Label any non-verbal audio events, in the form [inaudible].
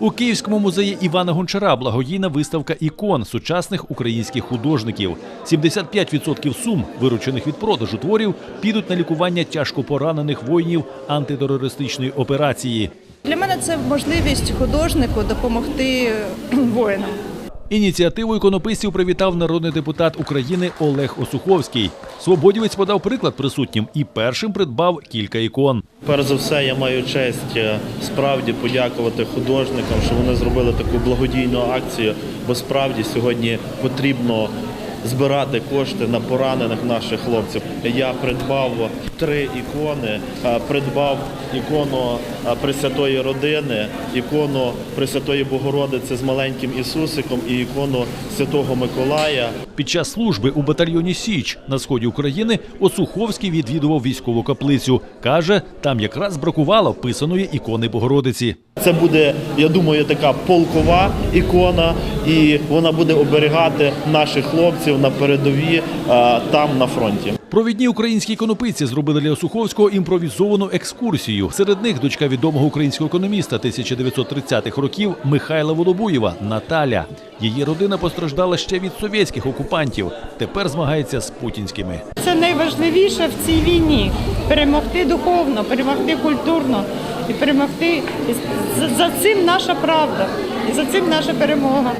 У Київському музеї Івана Гончара благодійна виставка ікон сучасних українських художників. 75% сум, виручених від продажу творів, підуть на лікування тяжко поранених воїнів антитерористичної операції. Для мене це можливість художнику допомогти [clears throat] воїнам. Ініціативу іконописців привітав народний депутат України Олег Осуховський. Свободівець подав приклад присутнім і першим придбав кілька ікон. Перш за все, я маю честь е, справді подякувати художникам, що вони зробили таку благодійну акцію, бо справді сьогодні потрібно збирати кошти на поранених наших хлопців. Я придбав три ікони, е, придбав ікону е, Пресвятої родини, ікону Пресвятої Богородиці з маленьким Ісусиком і ікону Святого Миколая. Під час служби у батальйоні Січ на сході України Осуховський відвідував військову каплицю. Каже, там якраз бракувало писаної ікони Богородиці. Це буде, я думаю, така полкова ікона, і вона буде оберігати наших хлопців на передові е, там на фронті. Провідні українські іконописці зробили для Осуховського імпровізовану екскурсію. Серед них дочка відомого українського економіста 1930-х років Михайла Волобуєва Наталя. Її родина постраждала ще від совєтських окупантів. Тепер змагається з путінськими. Це найважливіше в цій війні перемогти духовно, перемогти культурно і перемогти. За- За цим наша правда, і за цим наша перемога.